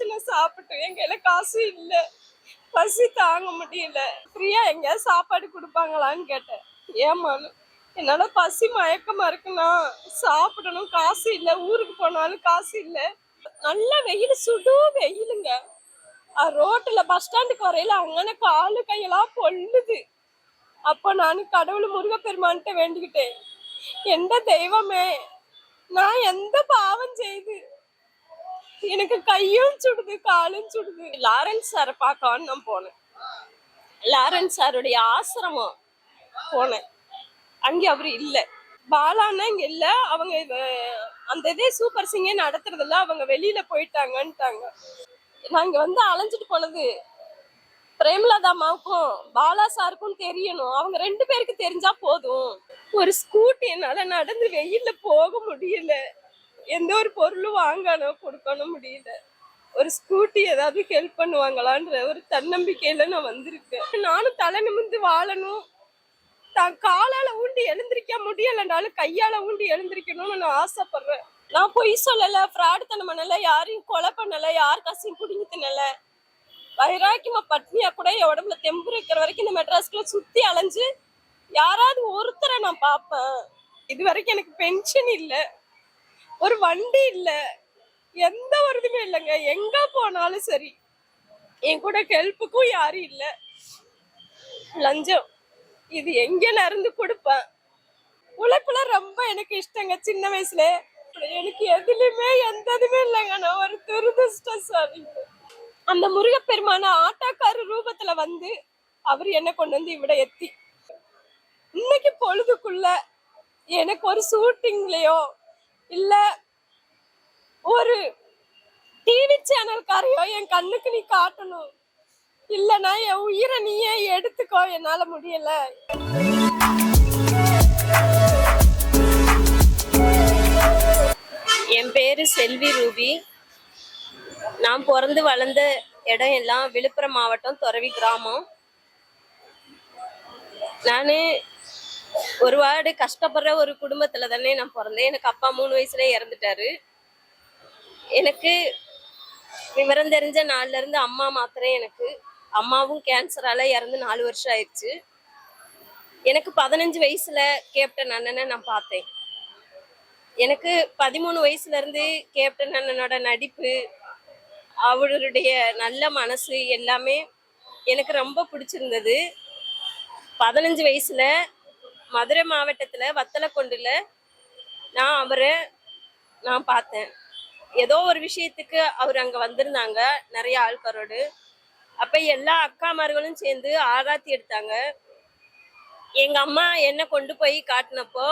நாளாச்சும் நான் சாப்பிட்டேன் என் கையில காசு இல்ல. பசி தாங்க முடியல. ஃப்ரீயா எங்கேயாவது சாப்பாடு கொடுப்பாங்களான்னு கேட்டேன். ஏமான்னு என்னால பசி மயக்கமா இருக்குண்ணா சாப்பிடணும். காசு இல்ல. ஊருக்கு போனாலும் காசு இல்ல. நல்ல வெயில் சுடு வெயிலுங்க. ரோட்டுல பஸ் ஸ்டாண்டுக்கு வரையில அங்கன காலு கையெல்லாம் பொல்லுது. அப்போ நான் கடவுள் முருகப்பெருமான்கிட்ட வேண்டிக்கிட்டேன். எந்த தெய்வமே நான் எந்த பாவம் செய்து எனக்கு கையும் சுடுது காலும் சுடுது. லாரன்ஸ் சாரை பார்க்கான்னு நான் போனேன். லாரன்ஸ் சாருடைய ஆசிரமம் போனேன். அங்கே அவர் இல்லை. பாலான்னா இங்கே இல்லை. அவங்க அந்த இதே சூப்பர் சிங்கே நடத்துறதில்ல அவங்க வெளியில போயிட்டாங்கன்ட்டாங்க. நாங்க வந்து அலைஞ்சிட்டு போனது பிரேமலதா அம்மாவுக்கும் பாலா சாருக்கும் தெரியணும். அவங்க ரெண்டு பேருக்கு தெரிஞ்சா போதும். ஒரு ஸ்கூட்டி என்னால நடந்து வெயில்ல போக முடியல. எந்த ஒரு பொருளும் வாங்கணும் கொடுக்கணும் முடியல. ஒரு ஸ்கூட்டி ஏதாவது ஹெல்ப் பண்ணுவாங்களான்ற ஒரு தன்னம்பிக்கையில நான் வந்திருக்கேன். நானும் தலை நிமிர்ந்து வாழணும். தான் காலால ஊண்டி எழுந்திருக்க முடியலைனாலும் கையால ஊண்டி எழுந்திருக்கணும்னு நான் ஆசைப்படுறேன். நான் பொய் சொல்லல ஃப்ராடுத்தனம் பண்ணல யாரையும் கொலை பண்ணல யார் காசையும் பிடிங்கி தின்னல. வைராக்கியமா பட்னியா கூட என் உடம்புல தெம்பு இருக்கிற வரைக்கும் இந்த மெட்ராஸ்குள்ள சுத்தி அலைஞ்சு யாராவது ஒருத்தரை நான் பார்ப்பேன். இது வரைக்கும் எனக்கு பென்ஷன் இல்லை. ஒரு வண்டி இல்ல. எந்த ஒரு இதுவுமே இல்லைங்க. எங்க போனாலும் சரி. என் கூட ஹெல்ப்புக்கும் யாரும் இல்ல. லஞ்சம். இது எங்க நடந்து கொடுப்பேன். உழைப்புல ரொம்ப எனக்கு இஷ்டங்க சின்ன வயசுல. எனக்கு எதுலையுமே எந்த இதுவுமே இல்லைங்க. நான் ஒரு துரதிருஷ்டசாலி அந்த முருகப்பெருமான ஆட்டாக்கார ரூபத்துல வந்து அவர் என்ன கொண்டு வந்து இவிட எத்தி. இன்னைக்கு பொழுதுக்குள்ள எனக்கு ஒரு ஷூட்டிங்லயோ இல்ல ஒரு டிவி சேனல்காரையோ என் கண்ணுக்கு நீ காட்டணும். இல்லனா என் உயிரை நீயே எடுத்துக்கோ என்னால முடியல. என் பேரு செல்வி ரூபி. நான் பிறந்து வளர்ந்த இடம் எல்லாம் விழுப்புரம் மாவட்டம் துறவி கிராமம். நான் ஒரு வார்டு கஷ்டப்படுற ஒரு குடும்பத்துல தானே நான் பிறந்தேன். எனக்கு அப்பா மூணு வயசுல இறந்துட்டாரு. எனக்கு விவரம் தெரிஞ்ச நாள்ல இருந்து அம்மா மாத்திரம் எனக்கு. அம்மாவும் கேன்சரால இறந்து நாலு வருஷம் ஆயிடுச்சு. எனக்கு பதினஞ்சு வயசுல கேப்டன் அண்ணனை நான் பார்த்தேன். எனக்கு பதிமூணு வயசுல இருந்து கேப்டன் அண்ணனோட நடிப்பு அவருடைய நல்ல மனசு எல்லாமே எனக்கு ரொம்ப பிடிச்சிருந்தது. பதினஞ்சு வயசுல மதுரை மாவட்டத்துல வத்தலக்கொண்டுல நான் அவரை நான் பார்த்தேன். ஏதோ ஒரு விஷயத்துக்கு அவர் அங்க வந்திருந்தாங்க நிறைய ஆள்காரோடு. அப்ப எல்லா அக்காமார்களும் சேர்ந்து ஆராத்தி எடுத்தாங்க. எங்க அம்மா என்ன கொண்டு போய் காட்டினப்போ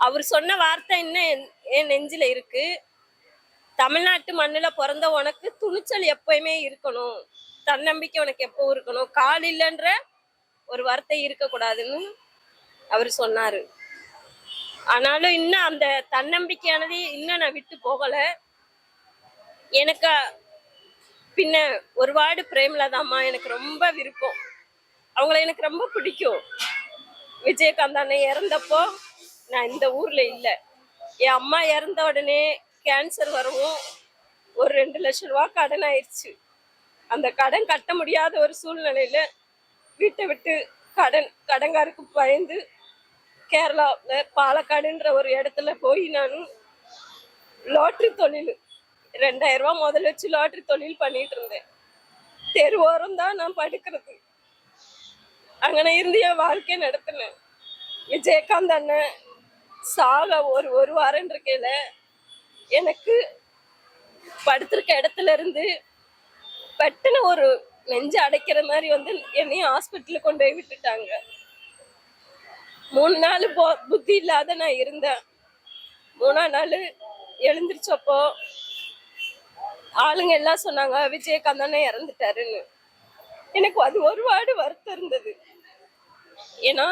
அவர் சொன்ன வார்த்தை இன்னும் என் நெஞ்சில் நெஞ்சில இருக்கு. தமிழ்நாட்டு மண்ணில் பிறந்த உனக்கு துணிச்சல் எப்பயுமே இருக்கணும். தன்னம்பிக்கை உனக்கு எப்பவும் இருக்கணும். கால் இல்லைன்ற ஒரு வார்த்தை இருக்கக்கூடாதுன்னு அவர் சொன்னாரு. ஆனாலும் இன்னும் அந்த தன்னம்பிக்கையானது இன்னும் நான் விட்டு போகல. எனக்கு பின்ன ஒரு வார்டு பிரேமலதாம்மா எனக்கு ரொம்ப விருப்பம். அவங்கள எனக்கு ரொம்ப பிடிக்கும். விஜயகாந்த் அண்ணன் இறந்தப்போ நான் இந்த ஊர்ல இல்லை. என் அம்மா இறந்த உடனே கேன்சர் வரவும் ஒரு ரெண்டு லட்சம் ரூபா கடன் ஆயிடுச்சு அந்த கடன் கட்ட முடியாத ஒரு சூழ்நிலையில வீட்டை விட்டு கடன் கடன்காருக்கு பயந்து கேரளாவில் பாலக்காடுன்ற ஒரு இடத்துல போய் நான் லாட்ரி தொழில் ரெண்டாயிரம் ரூபாய் முதல் வச்சு லாட்ரி தொழில் பண்ணிட்டு இருந்தேன். தெருவோரம் தான் நான் படுக்கிறது. அங்கே இருந்து என் வாழ்க்கை நடத்தினேன். விஜயகாந்த் அண்ணன் சாக ஒரு ஒரு வாரம் இருக்கையில எனக்கு படுத்திருக்க இடத்துல இருந்து பட்டுன்னு ஒரு நெஞ்சு அடைக்கிற மாதிரி வந்து என்னையும் ஹாஸ்பிட்டலுக்கு கொண்டு போய் விட்டுட்டாங்க. மூணு நாள் போ புத்தி இல்லாத நான் இருந்தேன். மூணா நாள் எழுந்திரிச்சப்போ ஆளுங்க எல்லாம் சொன்னாங்க விஜயகாந்த் அண்ணன் இறந்துட்டாருன்னு. எனக்கு அது ஒரு வருத்தம் இருந்தது. ஏன்னா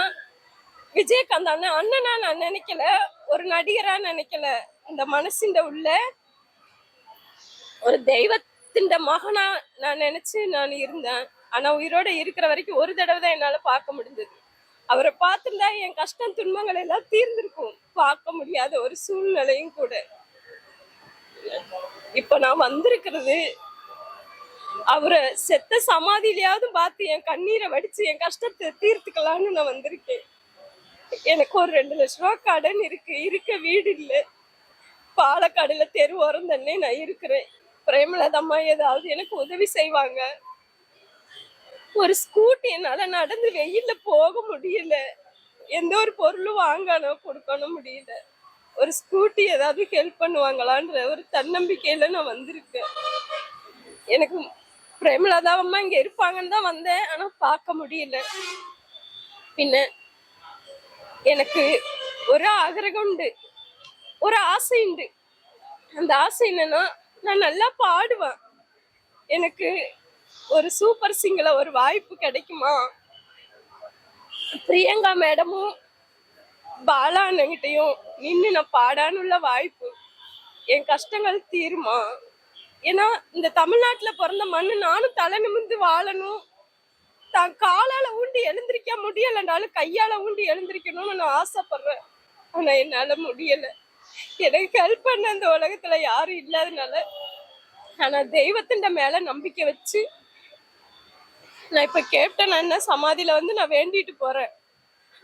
விஜயகாந்த் அண்ணன் அண்ணனா நான் நினைக்கல ஒரு நடிகரா நினைக்கல. இந்த மனசின் உள்ள ஒரு தெய்வத்தின் மகனா நான் நினைச்சு நான் இருந்தேன். ஆனா உயிரோட இருக்கிற வரைக்கும் ஒரு தடவை தான் என்னால பார்க்க முடிஞ்சது. அவரை பார்த்துருந்தா என் கஷ்டம் துன்பங்கள் எல்லாம் தீர்ந்திருக்கும். பார்க்க முடியாத ஒரு சூழ்நிலையும் கூட. இப்ப நான் வந்திருக்கிறது அவரை செத்த சமாதியிலையாவது பார்த்து என் கண்ணீரை வடிச்சு என் கஷ்டத்தை தீர்த்துக்கலாம்னு நான் வந்திருக்கேன். எனக்கு ஒரு ரெண்டு லட்ச ரூபா கடன் இருக்கு. இருக்க வீடு இல்லை. பாலக்காடுல தெரு ஓரம் தானே நான் இருக்கிறேன். பிரேமலதம்மா ஏதாவது எனக்கு உதவி செய்வாங்க. ஒரு ஸ்கூட்டி என்னால நடந்து வெயில்ல போக முடியல. எந்த ஒரு பொருளும் வாங்கணும் கொடுக்கணும் முடியல. ஒரு ஸ்கூட்டி ஏதாவது ஹெல்ப் பண்ணுவாங்களான்ற ஒரு தன்னம்பிக்கையில நான் வந்திருக்கேன். எனக்கு பிரேமலதா அம்மா இங்க இருப்பாங்கன்னு தான் வந்தேன். ஆனா பார்க்க முடியல. பின்ன எனக்கு ஒரு ஆகிரகம் உண்டு. ஒரு ஆசை உண்டு. அந்த ஆசை என்னன்னா நான் நல்லா பாடுவேன். எனக்கு ஒரு சூப்பர் சிங்கில் ஒரு வாய்ப்பு கிடைக்குமா? பிரியங்கா மேடமும் பாலா அண்ணங்கிட்டையும் நின்று நான் பாடானுள்ள வாய்ப்பு. என் கஷ்டங்கள் தீருமா? ஏன்னா இந்த தமிழ்நாட்டில் பிறந்த மண்ணு நானும் தலை நிமிர்ந்து வாழணும். தான் காலால் ஊண்டி எழுந்திருக்க முடியலைனாலும் கையால் ஊண்டி எழுந்திருக்கணும்னு நான் ஆசைப்படுறேன். ஆனால் என்னால் முடியலை. எனக்கு ஹெல்ப் பண்ண அந்த உலகத்தில் யாரும் இல்லாதனால. ஆனால் தெய்வத்தின் மேலே நம்பிக்கை வச்சு நான் இப்ப கேப்டன் அண்ணன் சமாதியில வந்து நான் வேண்டிட்டு போறேன்.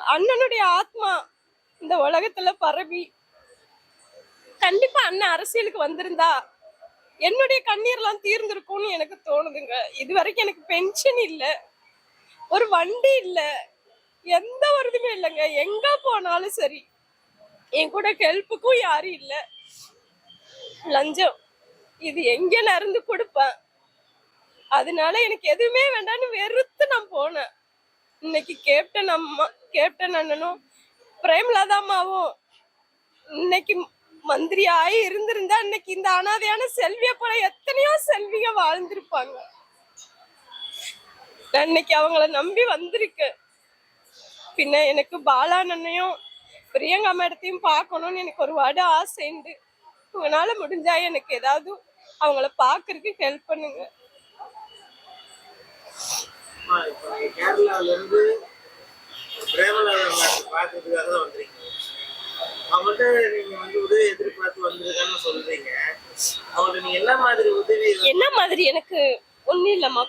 அண்ணனுடைய ஆத்மா இந்த உலகத்துல பரவி. கண்டிப்பா அண்ணன் அரசியலுக்கு வந்திருந்தா என்னுடைய கண்ணீர்லாம் தீர்ந்திருக்கும்னு எனக்கு தோணுதுங்க. இது வரைக்கும் எனக்கு பென்ஷன் இல்லை ஒரு வண்டி இல்லை எந்த ஒரு இதுவுமே இல்லைங்க. எங்க போனாலும் சரி என் கூட ஹெல்ப்புக்கும் யாரும் இல்லை. லஞ்சம் இது எங்க நடந்து கொடுப்பேன்? அதனால எனக்கு எதுவுமே வேண்டாம்னு வெறுத்து நான் போனேன். இன்னைக்கு கேப்டன் அம்மா கேப்டன் அண்ணனும் பிரேமலதா அம்மாவும் இன்னைக்கு மந்திரி ஆகி இருந்திருந்தா இன்னைக்கு இந்த அனாதையான செல்விய போல எத்தனையோ செல்விங்க வாழ்ந்திருப்பாங்க. நான் இன்னைக்கு அவங்கள நம்பி வந்திருக்கேன் பின்ன எனக்கு பாலா அண்ணனையும் பிரியங்கா மேடத்தையும் பார்க்கணும்னு எனக்கு ஒரு வாட ஆசை உண்டு. உங்களால முடிஞ்சா எனக்கு ஏதாவது அவங்கள பார்க்கறதுக்கு ஹெல்ப் பண்ணுங்க. அம்மா, இப்ப நீங்க கேரளால இருந்து பிரேமலதா பார்க்கறதுக்காக தான் வந்திருக்கீங்க. அவங்கள்ட்ட வந்து உதவி எதிர்பார்த்து வந்திருக்கான்னு அவங்கள்ட்ட என்ன மாதிரி உதவி என்ன மாதிரி எனக்கு ஒண்ணும் இல்லம்மா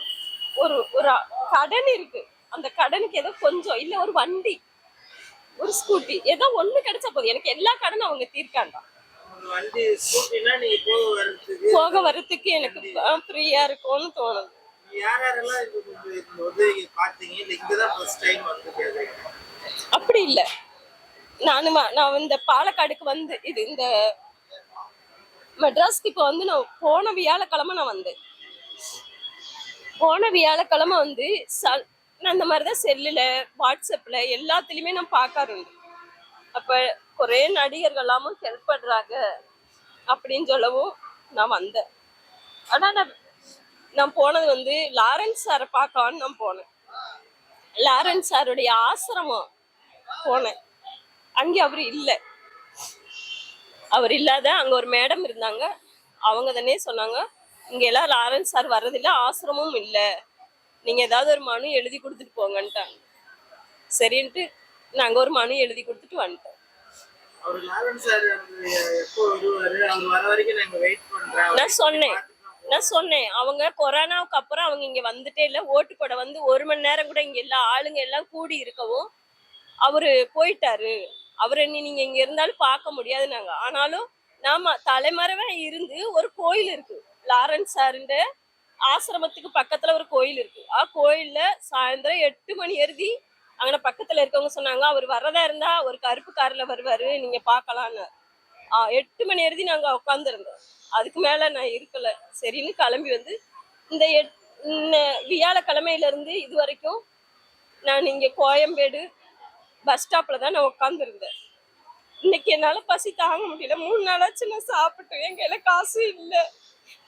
ஒரு ஒரு கடன் இருக்கு. அந்த கடனுக்கு ஏதோ கொஞ்சம் இல்ல ஒரு வண்டி ஒரு ஸ்கூட்டி ஏதோ ஒண்ணு கிடைச்சா போதும். எனக்கு எல்லா கடனும் அவங்க தீர்க்காண்டா போக வர்றதுக்கு எனக்கு ஃப்ரீயா இருக்கும்னு தோணுது. யார் யாரெல்லாம் உதவி பார்த்தீங்க? ஃபர்ஸ்ட் டைம் வந்து அப்படி இல்ல. நானும் நான் இந்த பாலக்காடுக்கு வந்து இது இந்த மெட்ராஸ்க்கு இப்போ வந்து நான் போன வியாழக்கிழமை நான் வந்தேன். போன வியாழக்கிழமை வந்து ச நான் இந்த மாதிரி தான் செல்லில் வாட்ஸ்அப்பில் எல்லாத்துலேயுமே நான் பார்க்காருண்டு அப்போ ஒரே நடிகர்கள் எல்லாமும் ஹெல்ப் பண்ணுறாங்க அப்படின்னு சொல்லவும் நான் வந்தேன். ஆனால் நான் நான் போனது வந்து லாரன்ஸ் சாரை பார்க்கலான்னு நான் போனேன். லாரன்ஸ் சாருடைய ஆசிரமம் போனேன். அங்கே அவர் இல்லை. அவர் இல்லாத அங்கே ஒரு மேடம் இருந்தாங்க. அவங்க தானே சொன்னாங்க இங்க எல்லாம் லாரன்ஸ் சார் வர்றதில்ல ஆசிரமும் இல்லை. நீங்க ஏதாவது ஒரு மனு எழுதி கொடுத்துட்டு போங்கன்ட்டாங்க. சரின்ட்டு நாங்க ஒரு மனு எழுதி கொடுத்துட்டு வந்துட்டோம் நான் சொன்னேன். நான் சொன்னேன். அவங்க கொரோனாவுக்கு அப்புறம் அவங்க இங்க வந்துட்டே இல்லை. ஓட்டு போட வந்து ஒரு மணி நேரம் கூட இங்க எல்லா ஆளுங்க எல்லாம் கூடி இருக்கவும் அவரு போயிட்டாரு. அவரை நீ நீங்க இங்க இருந்தாலும் பார்க்க முடியாது நாங்க ஆனாலும் நாம தலைமறைவா இருந்து ஒரு கோயில் இருக்கு. லாரன்ஸ் சாருன்ற ஆசிரமத்துக்கு பக்கத்துல ஒரு கோயில் இருக்கு. ஆ கோயில்ல சாயந்தரம் எட்டு மணி எழுதி அங்கே பக்கத்துல இருக்கவங்க சொன்னாங்க அவர் வர்றதா இருந்தா ஒரு கருப்பு கார்ல வருவாரு. நீங்க பார்க்கலான்னு எட்டு மணி எழுதி நாங்க உட்காந்துருந்தோம் அதுக்கு மேல நான் இருக்கல. சரின்னு கிளம்பி வந்து இந்த எட் இந்த வியாழக்கிழமையில இருந்து இது வரைக்கும் நான் இங்க கோயம்பேடு பஸ் ஸ்டாப்ல தான் நான் உட்காந்துருந்தேன் இன்னைக்கு என்னால பசி தாங்க முடியல. மூணு நாளாச்சு நான் சாப்பிட்டேன். என் கையில காசு இல்ல.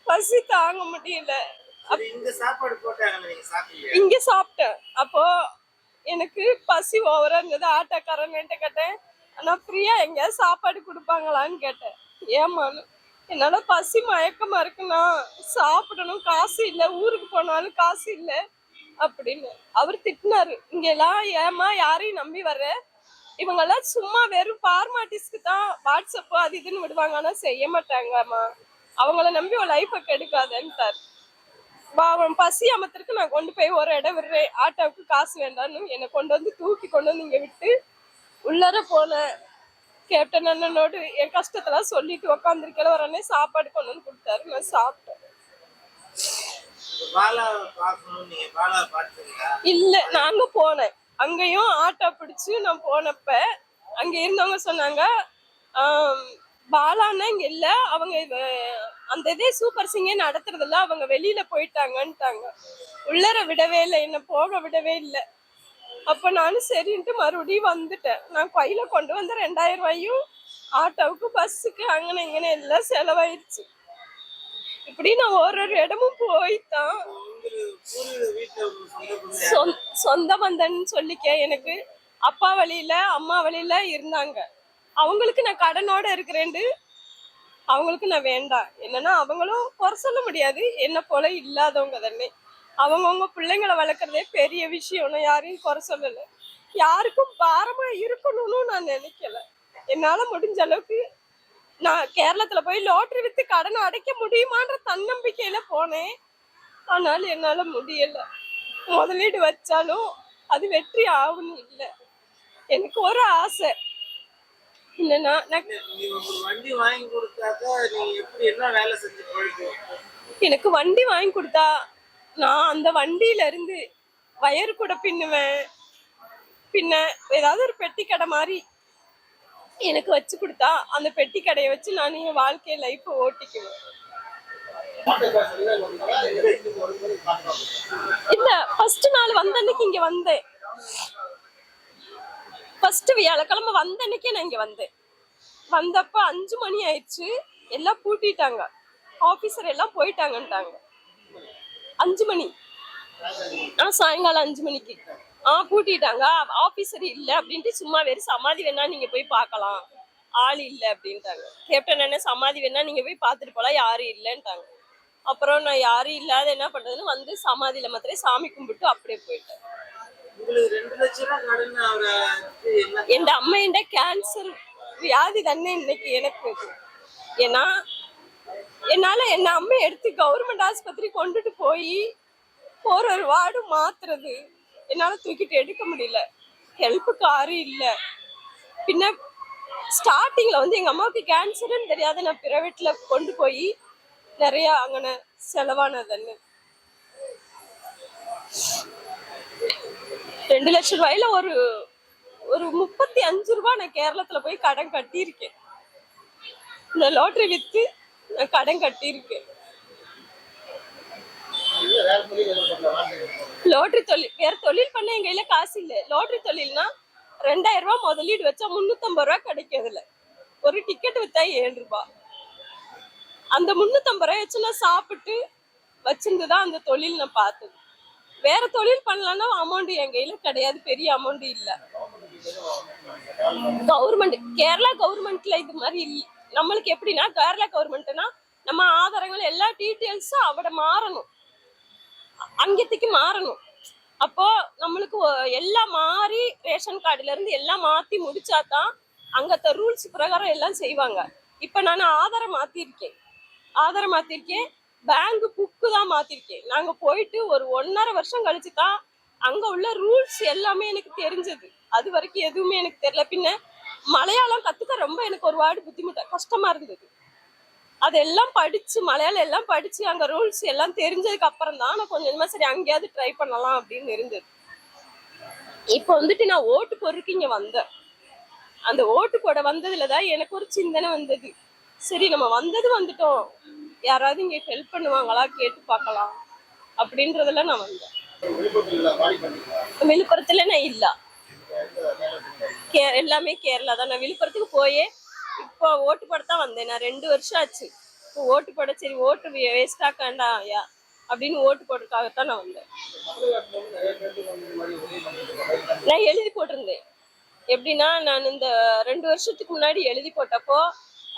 பசி தாங்க முடியல. இங்க சாப்பிட்டேன். அப்போ எனக்கு பசி ஓவரா இருந்தது. ஆட்டோக்காரன்ட்டு கேட்டேன் ஆனா ஃப்ரீயா எங்கேயாவது சாப்பாடு கொடுப்பாங்களான்னு கேட்டேன். ஏமானு என்னால பசி மயக்கமா இருக்குண்ணா சாப்பிடணும் காசு இல்ல ஊருக்கு போனாலும் காசு இல்ல அப்படின்னு. அவர் திட்டினாரு. இங்க எல்லாம் ஏமா யாரையும் நம்பி வர்ற? இவங்க எல்லாம் சும்மா வெறும் ஃபார்மாலிட்டிஸ்க்கு தான். வாட்ஸ்அப் அது இதுன்னு விடுவாங்க. ஆனா செய்ய மாட்டாங்கம்மா. அவங்கள நம்பி ஒரு லைஃபை கெடுக்காதன்ட்டார். அவன் பசி அமத்திற்கு நான் கொண்டு போய் ஒரு இடம் விடுறேன். ஆட்டோவுக்கு காசு வேண்டாம்னு என்னை கொண்டு வந்து தூக்கி கொண்டு வந்து இங்க விட்டு உள்ளார போனேன் கேப்டன் அண்ணனோடு என் கஷ்டத்தெல்லாம் சொல்லிட்டு உக்காந்துருக்கல ஒரு அண்ணன் சாப்பாடு கொண்டு வந்து கொடுத்தாரு. நான் சாப்பிட்டேன். இல்ல நாங்க போனேன். அங்கேயும் ஆட்டோ பிடிச்சு நான் போனப்ப அங்க இருந்தவங்க சொன்னாங்க பாலான்னா இங்க இல்ல. அவங்க அந்த இதே சூப்பர் சிங்கே நடத்துறது இல்ல அவங்க வெளியில போயிட்டாங்கன்ட்டாங்க. உள்ளர விடவே இல்லை. என்ன போக விடவே இல்லை. அப்போ நானும் சரின்ட்டு மறுபடியும் வந்துட்டேன். நான் கையில் கொண்டு வந்த ரெண்டாயிரம் ரூபாயும் ஆட்டோவுக்கு பஸ்ஸுக்கு அங்கே இங்கே எல்லாம் செலவாயிருச்சு. இப்படி நான் ஒரு ஒரு இடமும் போய்தான் சொந்த சொந்த- பந்தன்னு சொல்லிக்க எனக்கு. அப்பா வழியில அம்மா வழியில இருந்தாங்க. அவங்களுக்கு நான் கடனோட இருக்கிறேன்ட்டு அவங்களுக்கு நான் வேண்டாம். என்னன்னா அவங்களும் குறை சொல்ல முடியாது. என்ன போல இல்லாதவங்க தானே. அவங்கவுங்க பிள்ளைங்களை வளர்க்குறதே பெரிய விஷயம். நான் யாரையும் குறை சொல்லல. யாருக்கும் பாரமா இருக்கணும்னு நான் நினைக்கல. என்னால முடிஞ்ச அளவுக்கு நான் கேரளத்துல போய் லோட்டரி வித்து கடனை அடைக்க முடியுமான்ற தன்னம்பிக்கையில போனேன். ஆனால் என்னால முடியல. முதலீடு வச்சாலும் அது வெற்றி ஆகணும் இல்லை. எனக்கு ஒரு ஆசை. என்னன்னா வண்டி வாங்கி கொடுத்தாக்கா எனக்கு வண்டி வாங்கி கொடுத்தா நான் அந்த வண்டியில இருந்து வயர் கூட பின்னுவேன். பின்ன ஏதாவது ஒரு பெட்டி கடை மாதிரி எனக்கு வச்சு கொடுத்தா அந்த பெட்டி கடையை வச்சு நான் என் வாழ்க்கை லைஃப்பை ஓட்டிக்குவேன். இல்ல ஃபர்ஸ்ட் நாள் வந்தன்னைக்கு இங்க வந்தேன். ஃபர்ஸ்ட் வியாழக்கிழமை வந்த அன்னைக்கே நான் இங்க வந்தேன். வந்தப்ப அஞ்சு மணி ஆயிடுச்சு. எல்லாம் பூட்டிட்டாங்க. ஆபீசர் எல்லாம் போயிட்டாங்கன்ட்டாங்க. அஞ்சு மணி. ஆ சாயங்காலம் அஞ்சு மணிக்கு. ஆ பூட்டிட்டாங்க ஆபீசர் இல்ல அப்படின்ட்டு சும்மா வெறும் சமாதி வேணா நீங்க போய் பார்க்கலாம் ஆள் இல்ல அப்படின்ட்டாங்க. கேப்டன் என்ன சமாதி வேணா நீங்க போய் பார்த்துட்டு போலாம். யாரும் இல்லைன்ட்டாங்க. அப்புறம் நான் யாரும் இல்லாத என்ன பண்றதுன்னு வந்து சமாதியில மாத்திரம் சாமி கும்பிட்டு அப்படியே போயிட்டேன். என்ன? என் அம்மையிட கேன்சர் வியாதி தானே இன்னைக்கு எனக்கு. ஏன்னா என்னால என் அம்மை எடுத்து கவர்மெண்ட் ஆஸ்பத்திரி கொண்டுட்டு போய் போற ஒரு வார்டு மாத்துறது. என்னால தூக்கிட்டு எடுக்க முடியல. ஹெல்ப்புக்கு யாரும் இல்ல. பின்ன ஸ்டார்டிங்ல வந்து எங்க அம்மாவுக்கு கேன்சர்னு தெரியாத நான் பிரைவேட்ல கொண்டு போய் நிறைய அங்கன செலவானதுன்னு. ரெண்டு லட்சம் ரூபாயில ஒரு ஒரு முப்பத்தி அஞ்சு ரூபாய் நான் கேரளத்துல போய் கடன் கட்டியிருக்கேன். இந்த லாட்ரி வித்து நான் கடன் கட்டியிருக்கேன். லாட்டரி தொழில் வேற தொழில் பண்ண எங்க கையில காசு இல்ல. லாட்டரி தொழில்னா ரெண்டாயிரம் ரூபாய் முதலீடு வச்சா முன்னூத்தம்பது ரூபாய் கிடைக்கும் அதுல. ஒரு டிக்கெட் வித்தா ஏழு ரூபாய். அந்த முன்னூத்தம்பது ரூபாய் வச்சு நான் சாப்பிட்டு வச்சிருந்துதான் அந்த தொழில் நான் பார்த்தது. வேற தொழில் பண்ணலாம்னா அமௌண்ட் என் கையில கிடையாது பெரிய அமௌண்ட் இல்ல. கவர்மெண்ட் கேரளா கவர்மெண்ட்ல இது மாதிரி இல்லை. நம்மளுக்கு எப்படின்னா கேரளா கவர்மெண்ட்னா நம்ம ஆதாரங்கள் எல்லா டீட்டெயில்ஸும் அவட மாறணும். அங்கத்துக்கு மாறணும். அப்போ நம்மளுக்கு எல்லாம் மாறி ரேஷன் கார்டுல இருந்து எல்லாம் மாத்தி முடிச்சாதான் அங்கத்த ரூல்ஸ் பிரகாரம் எல்லாம் செய்வாங்க. இப்ப நான் ஆதாரம் மாத்திருக்கேன். ஆதாரம் மாத்திருக்கேன். பேங்க் புக்கு தான் மாத்திருக்கேன். நாங்க போயிட்டு ஒரு ஒன்னரை வருஷம் கழிச்சு தான் அங்க உள்ள ரூல்ஸ் எல்லாமே எனக்கு தெரிஞ்சது. அது வரைக்கும் எதுவுமே எனக்கு தெரியல. பின்ன மலையாளம் கத்துக்க ரொம்ப எனக்கு ஒரு வார்டு புத்திமுட்ட கஷ்டமா இருந்தது. அதெல்லாம் படிச்சு மலையாளம் எல்லாம் படிச்சு அங்க ரூல்ஸ் எல்லாம் தெரிஞ்சதுக்கு அப்புறம் தான் நான் கொஞ்சமா சரி அங்கேயாவது ட்ரை பண்ணலாம் அப்படின்னு இருந்தது. இப்போ வந்துட்டு நான் ஓட்டு போறதுக்கு இங்க வந்தேன். அந்த ஓட்டு போட வந்ததுல தான் எனக்கு ஒரு சிந்தனை வந்தது. சரி நம்ம வந்தது வந்துட்டோம். யாராவது இங்க ஹெல்ப் பண்ணுவாங்களா? கேட்டு பார்க்கலாம். அப்படின்றதுல நான் வந்தேன். விழுப்புரத்துல நான் இல்ல. கே எல்லாமே கேரளா தான். நான் விழுப்புரத்துக்கு போயே இப்போ ஓட்டு போட தான் வந்தேன். நான் ரெண்டு வருஷம் ஆச்சு. இப்போ ஓட்டு போட சரி ஓட்டு வேஸ்ட் ஆக்காண்டா யா அப்படின்னு ஓட்டு போடுறதுக்காகத்தான் நான் வந்தேன். நான் எழுதி போட்டிருந்தேன். எப்படின்னா நான் இந்த ரெண்டு வருஷத்துக்கு முன்னாடி எழுதி போட்டப்போ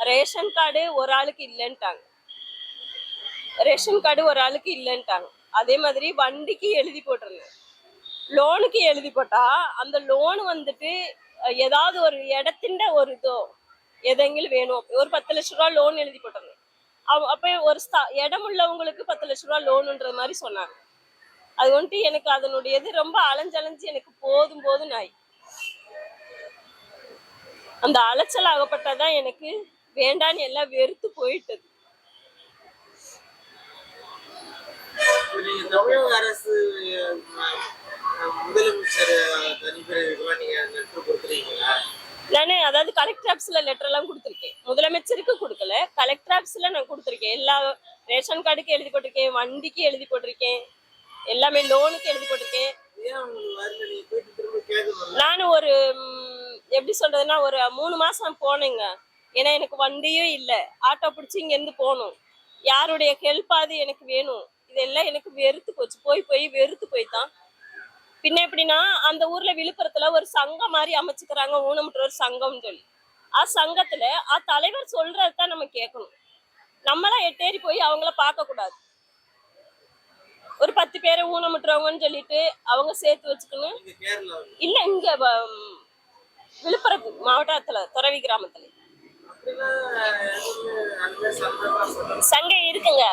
ரேஷன் கார்டு ஒரு ஆளுக்கு இல்லைன்ட்டாங்க. ரேஷன் கார்டு ஒரு ஆளுக்கு இல்லைன்ட்டாங்க. அதே மாதிரி வண்டிக்கு எழுதி போட்டிருந்தேன். லோனுக்கு எழுதி போட்டா அந்த லோன் வந்துட்டு ஏதாவது ஒரு இடத்தின் ஒரு இதோ எதெங்கிலும் வேணும். ஒரு பத்து லட்ச ரூபா லோன் எழுதி போட்டாங்க அப்போ ஒரு இடம் உள்ளவங்களுக்கு பத்து லட்ச ரூபா லோனுன்ற மாதிரி சொன்னாங்க. அது வந்துட்டு எனக்கு அதனுடைய இது ரொம்ப அலைஞ்சலைஞ்சு எனக்கு போதும் போதும் நாய் அந்த அலைச்சல் ஆகப்பட்டதான் எனக்கு வேண்டான்னு எல்லாம் வெறுத்து போயிட்டது. அரசு முதலமைச்சர் அஹ், நீங்க லெட்டர் கொடுத்துருக்கீங்களா நானு அதாவது கலெக்டர் ஆஃபீஸ்ல லெட்டர் எல்லாம் கொடுத்துருக்கேன். முதலமைச்சருக்கு கொடுக்கல. கலெக்டர் ஆஃபீஸ்ல நான் கொடுத்துருக்கேன். எல்லா ரேஷன் கார்டுக்கு எழுதி போட்டிருக்கேன். வண்டிக்கு எழுதி போட்டிருக்கேன். எல்லாமே லோனுக்கு எழுதி போட்டிருக்கேன். நான் ஒரு எப்படி சொல்றதுன்னா ஒரு மூணு மாசம் போனேங்க. ஏன்னா எனக்கு வண்டியும் இல்லை. ஆட்டோ பிடிச்சி இங்கேருந்து போகணும். யாருடைய ஹெல்ப்பாவது எனக்கு வேணும். இதெல்லாம் எனக்கு வெறுத்து போச்சு. போய் போய் வெறுத்து போய் தான் பின்ன எப்படின்னா அந்த ஊர்ல விழுப்புரத்துல ஒரு சங்கம் மாதிரி அமைச்சுக்கிறாங்க ஊனமுற்றோர் சங்கம்னு சொல்லி. ஆ சங்கத்துல ஆ தலைவர் சொல்றது தான் நம்ம கேட்கணும் நம்மளா எட்டேறி போய் அவங்கள பார்க்க கூடாது. ஒரு பத்து பேரை ஊனமுற்றவங்கன்னு சொல்லிட்டு அவங்க சேர்த்து வச்சுக்கணும். இல்ல இங்க விழுப்புரம் மாவட்டத்துல துறவி கிராமத்துல. சங்கம் இருக்குங்க.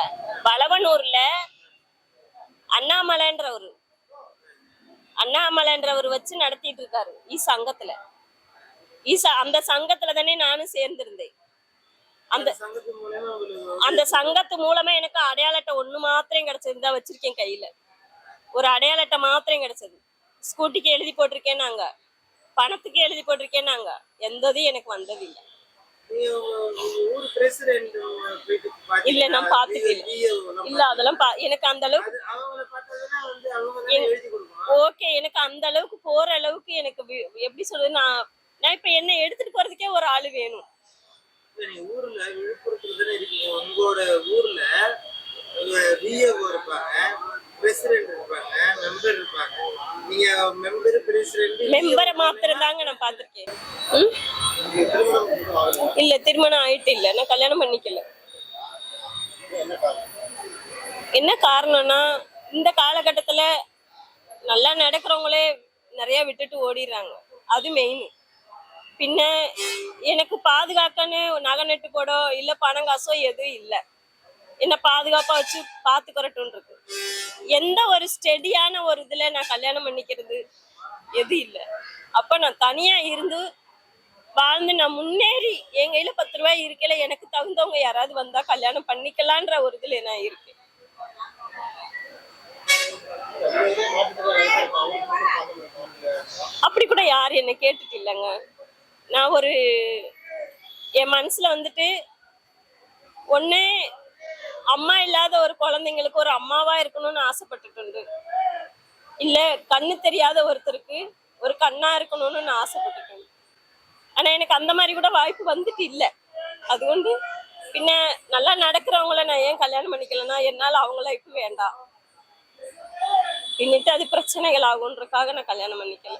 பலவனூர்ல அண்ணாமலைன்றவர் அண்ணாமலைன்றவர் வச்சு நடத்திட்டு இருக்காரு ஈ சங்கத்துல. ஈ ச- அந்த சங்கத்துல தானே நானும் சேர்ந்திருந்தேன். அந்த அந்த சங்கத்து மூலமா எனக்கு அடையாள அட்டை ஒண்ணு மாத்திரம் கிடைச்சது தான் வச்சிருக்கேன் கையில. ஒரு அடையாள அட்டை மாத்திரம் கிடைச்சது. ஸ்கூட்டிக்கு எழுதி போட்டிருக்கேன் நாங்க பணத்துக்கு எழுதி போட்டிருக்கேன் நாங்க எந்த எனக்கு வந்தது இல்லை நான் பார்த்தது இல்ல. அதெல்லாம் பா- எனக்கு அந்த அளவுக்கு ஓகே எனக்கு அந்த அளவுக்கு போற அளவுக்கு எனக்கு எப்படி சொல்றது நான் நான் இப்ப என்ன எடுத்துட்டு போறதுக்கே ஒரு ஆளு வேணும். ஊர்ல விழுப்புரத்துல உங்களோட ஊர்ல விஏஓ இருப்பாங்க பிரசிடென்ட் மெம்பர் மாத்திரம் தாங்க நான் பாத்திருக்கேன் ம்? இல்ல திருமணம் ஆயிட்டு இல்ல. நான் கல்யாணம் பண்ணிக்கல. என்ன காரணம்னா இந்த காலகட்டத்துல நல்லா நடக்கிறவங்களே நிறைய விட்டுட்டு ஓடிடுறாங்க. அது மெயின் பின்ன எனக்கு பாதுகாக்கன்னு நகை நட்டு போடோ இல்ல பணம் காசோ எதுவும் இல்ல. என்ன பாதுகாப்பா வச்சு பாத்துக்கிறட்டும் இருக்கு எந்த ஒரு ஸ்டெடியான ஒரு இதுல நான் கல்யாணம் பண்ணிக்கிறது எது இல்ல. அப்ப நான் தனியா இருந்து வாழ்ந்து நான் முன்னேறி என் கையில பத்து ரூபாய் இருக்கல எனக்கு தகுந்தவங்க யாராவது வந்தா கல்யாணம் பண்ணிக்கலான்ற ஒரு இதுல நான் இருக்கேன். அப்படி கூட யாரும் என்ன கேட்டுட்டு இல்லைங்க. நான் ஒரு என் மனசுல வந்துட்டு ஒண்ணு அம்மா இல்லாத ஒரு குழந்தைங்களுக்கு ஒரு அம்மாவா இருக்கணும்னு ஆசைப்பட்டுட்டு உண்டு. இல்ல கண்ணு தெரியாத ஒருத்தருக்கு ஒரு கண்ணா இருக்கணும்னு நான் ஆசைப்பட்டுட்டு ஆனா எனக்கு அந்த மாதிரி கூட வாய்ப்பு வந்துட்டு இல்ல. அது கொண்டு பின்ன நல்லா நடக்கிறவங்கள நான் ஏன் கல்யாணம் பண்ணிக்கலன்னா என்னால அவங்க லைஃப் வேண்டாம் பின்னிட்டு அது பிரச்சனைகள் ஆகுன்றதுக்காக நான் கல்யாணம் பண்ணிக்கல.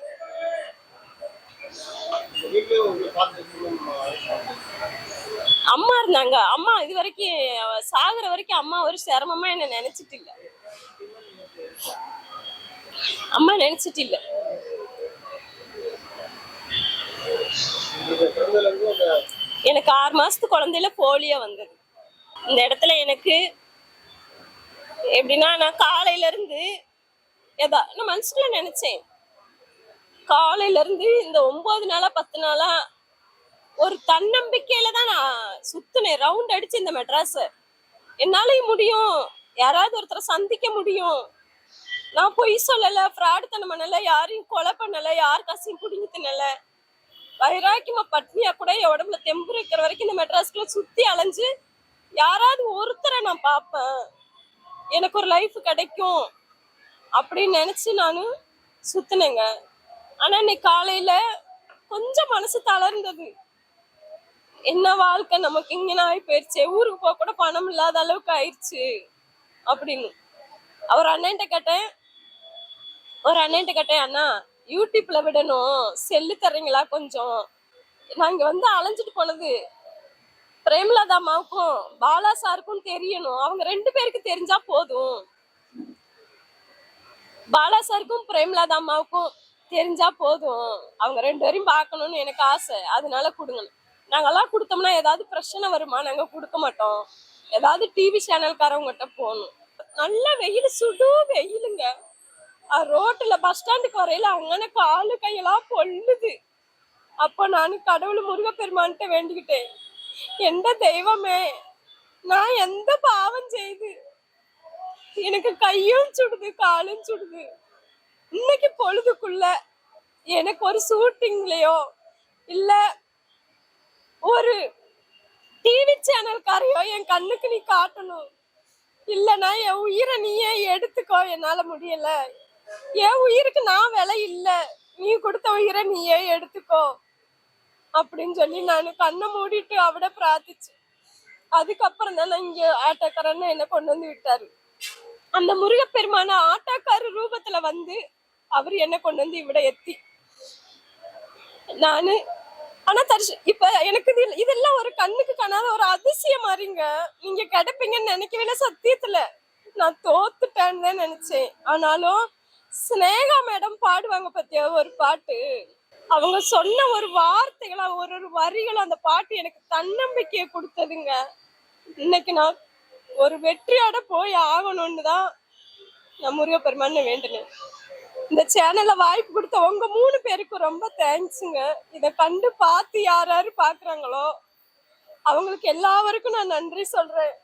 அம்மா இருந்தாங்க. அம்மா இது வரைக்கும் சாகுற வரைக்கும் அம்மா ஒரு சிரமமா என்ன நினைச்சிட்டு இல்ல. அம்மா நினைச்சிட்டு இல்ல. எனக்கு ஆறு மாசத்து குழந்தையில போலியோ வந்தது. இந்த இடத்துல எனக்கு எப்படின்னா நான் காலையில இருந்து எதா நான் மனசுல நினைச்சேன். காலையில இருந்து இந்த ஒன்பது நாளா பத்து நாளா ஒரு தன்னம்பிக்கையில தான் நான் சுத்தினேன். ரவுண்ட் அடிச்சு இந்த மெட்ராஸ். என்னாலையும் முடியும். யாராவது ஒருத்தரை சந்திக்க முடியும். நான் பொய் சொல்லல ஃப்ராடுத்தனம் பண்ணல யாரையும் கொலை பண்ணல யார் காசையும் புடிங்கி தின்னல. வைராக்கியமா பட்னியா கூட என் உடம்புல தெம்பு இருக்கிற வரைக்கும் இந்த மெட்ராஸ்குள்ள சுத்தி அலைஞ்சு யாராவது ஒருத்தரை நான் பார்ப்பேன். எனக்கு ஒரு லைஃப் கிடைக்கும் அப்படின்னு நினைச்சு நான் சுத்தினேங்க. ஆனா இன்னைக்கு காலையில கொஞ்சம் மனசு தளர்ந்தது. என்ன வாழ்க்கை நமக்கு இங்கே ஆகி போயிடுச்சு ஊருக்கு போக கூட பணம் இல்லாத அளவுக்கு ஆயிடுச்சு அப்படின்னு. அவர் அண்ணன்ட்ட கேட்டேன். ஒரு அண்ணன்ட்ட கேட்டேன் அண்ணா யூடியூப்ல விடணும். செல்லு தர்றீங்களா கொஞ்சம்? நாங்க வந்து அலைஞ்சிட்டு போனது. பிரேமலதா அம்மாவுக்கும் பாலா சாருக்கும் தெரியணும். அவங்க ரெண்டு பேருக்கு தெரிஞ்சா போதும். பாலா சாருக்கும் பிரேமலதா அம்மாவுக்கும் தெரிஞ்சா போதும். அவங்க ரெண்டு பேரையும் பார்க்கணும்னு எனக்கு ஆசை. அதனால கொடுங்க. நாங்கெல்லாம் கொடுத்தோம்னா ஏதாவது பிரச்சனை வருமா? நாங்க கொடுக்க மாட்டோம். ஏதாவது டிவி சேனல்காரவங்ககிட்ட போகணும். நல்ல வெயில் சுடு வெயிலுங்க. ரோட்டில் பஸ் ஸ்டாண்டுக்கு வரையில அவங்க காலு கையெல்லாம் பொல்லுது அப்போ நான் கடவுள் முருகப்பெருமான்கிட்ட வேண்டிக்கிட்டேன். எந்த தெய்வமே நான் எந்த பாவம் செய்து எனக்கு கையும் சுடுது காலும் சுடுது. இன்னைக்கு பொழுதுக்குள்ள எனக்கு ஒரு ஷூட்டிங்லயோ இல்லை ஒரு டிவி சேனல்காரையோ என் கண்ணுக்கு நீ காட்டணும். இல்லைன்னா என் உயிரை நீயே எடுத்துக்கோ என்னால முடியல. என் உயிருக்கு நான் விலை இல்ல. நீ கொடுத்த உயிரை நீயே எடுத்துக்கோ அப்படின்னு சொல்லி நான் கண்ணை மூடிட்டு அவட பிரார்த்திச்சு. அதுக்கப்புறம் தான் நான் இங்க ஆட்டோக்காரன்னு என்ன கொண்டு வந்து விட்டாரு. அந்த முருகப்பெருமான ஆட்டோக்கார ரூபத்துல வந்து அவர் என்ன கொண்டு வந்து இவட எத்தி. நானு ஆனா தர்ஷ் இப்ப எனக்கு இது இதெல்லாம் ஒரு கண்ணுக்கு காணாத ஒரு அதிசயம் மாதிரிங்க. நீங்க கிடைப்பீங்கன்னு நினைக்கவே இல்லை சத்தியத்துல. நான் தோத்துட்டேன்னு தான் நினைச்சேன். ஆனாலும் ஸ்னேகா மேடம் பாடுவாங்க பத்தியா ஒரு பாட்டு? அவங்க சொன்ன ஒரு வார்த்தைகளா ஒரு ஒரு வரிகளும் அந்த பாட்டு எனக்கு தன்னம்பிக்கையை கொடுத்ததுங்க. இன்னைக்கு நான் ஒரு வெற்றியோட போய் ஆகணும்னு தான் நான் முருகப்பெருமான்னு வேண்டினேன். இந்த சேனல்ல வாய்ப்பு கொடுத்த உங்க மூணு பேருக்கும் ரொம்ப தேங்க்ஸுங்க இதை கண்டு பார்த்து யார் யாரு பாக்குறாங்களோ அவங்களுக்கு எல்லாருக்கும் நான் நன்றி சொல்றேன்.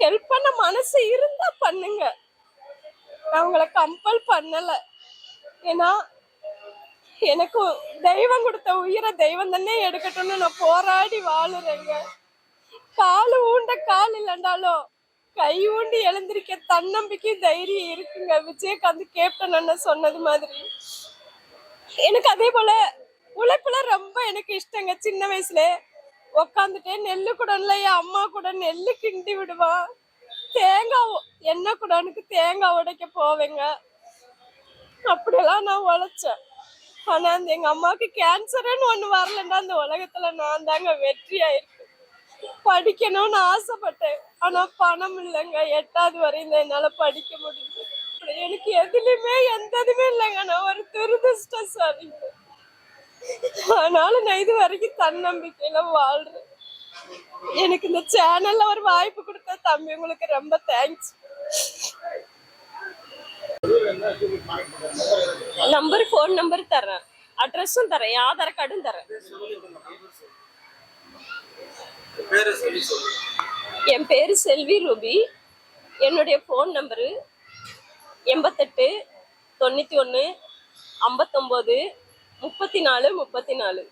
ஹெல்ப் பண்ண மனசு இருந்தா பண்ணுங்க. நான் உங்களை கம்பல் பண்ணல. ஏன்னா எனக்கு தெய்வம் கொடுத்த உயிரை தெய்வம் தானே எடுக்கட்டும்னு நான் போராடி வாழுறேங்க. கால் ஊண்ட கால் இல்லைண்டாலும் கை ஊண்டி எழுந்திருக்க தன்னம்பிக்கை தைரியம் இருக்குங்க. விஜயகாந்த் கேப்டன் அண்ணன் சொன்னது மாதிரி. எனக்கு அதே போல உழைப்புல ரொம்ப எனக்கு இஷ்டங்க. சின்ன வயசுல உக்காந்துட்டே நெல்லு குடன்ல என் அம்மா கூட நெல்லு கிண்டி விடுவான் தேங்காய் என்ன எண்ணெய் குடனுக்கு தேங்காய் உடைக்க போவேங்க. அப்படியெல்லாம் நான் உழைச்சேன். ஆனா அந்த எங்க அம்மாவுக்கு கேன்சருன்னு ஒண்ணு வரலன்னா அந்த உலகத்துல நான் தாங்க வெற்றி ஆயிருக்கேன் படிக்கணும்னு ஆசைப்பட்டேன். ஆனா பணம் இல்லைங்க. எட்டாவது வரையும் என்னால படிக்க முடியுது எனக்கு எதுலயுமே எந்த இதுவுமே இல்லைங்க. நான் ஒரு துரதிருஷ்டசாலி அதனால நான் இது வரைக்கும் தன்னம்பிக்கையில வாழ்றேன். எனக்கு இந்த சேனல்ல ஒரு வாய்ப்பு கொடுத்த தம்பி உங்களுக்கு ரொம்ப தேங்க்ஸ் நம்பர் ஃபோன் நம்பர் தரேன் அட்ரஸும் தரேன் ஆதார் கார்டும் தரேன் என் பேர் செல்வி ரூபி. என்னுடைய ஃபோன் நம்பரு எண்பத்தெட்டு தொண்ணூற்றி ஒன்று ஐம்பத்தொம்போது முப்பத்தி நாலு முப்பத்தி நாலு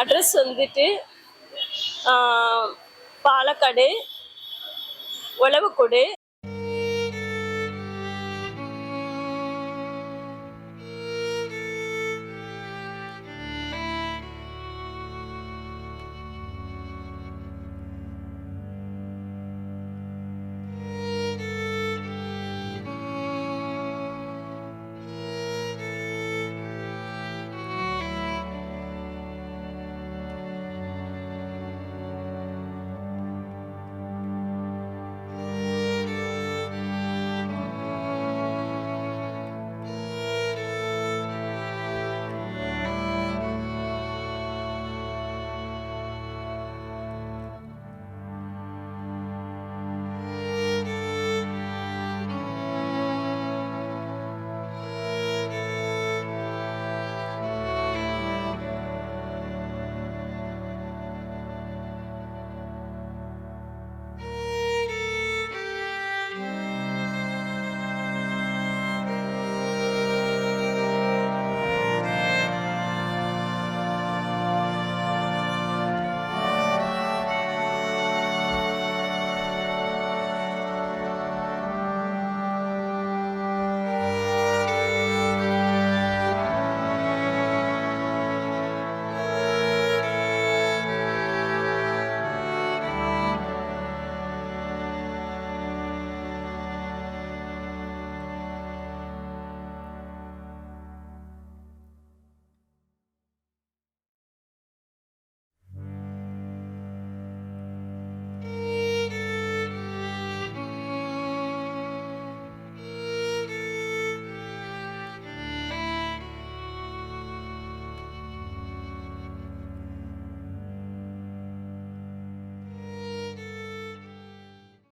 அட்ரஸ் வந்துட்டு பாலக்காடு உழவுக்கூடு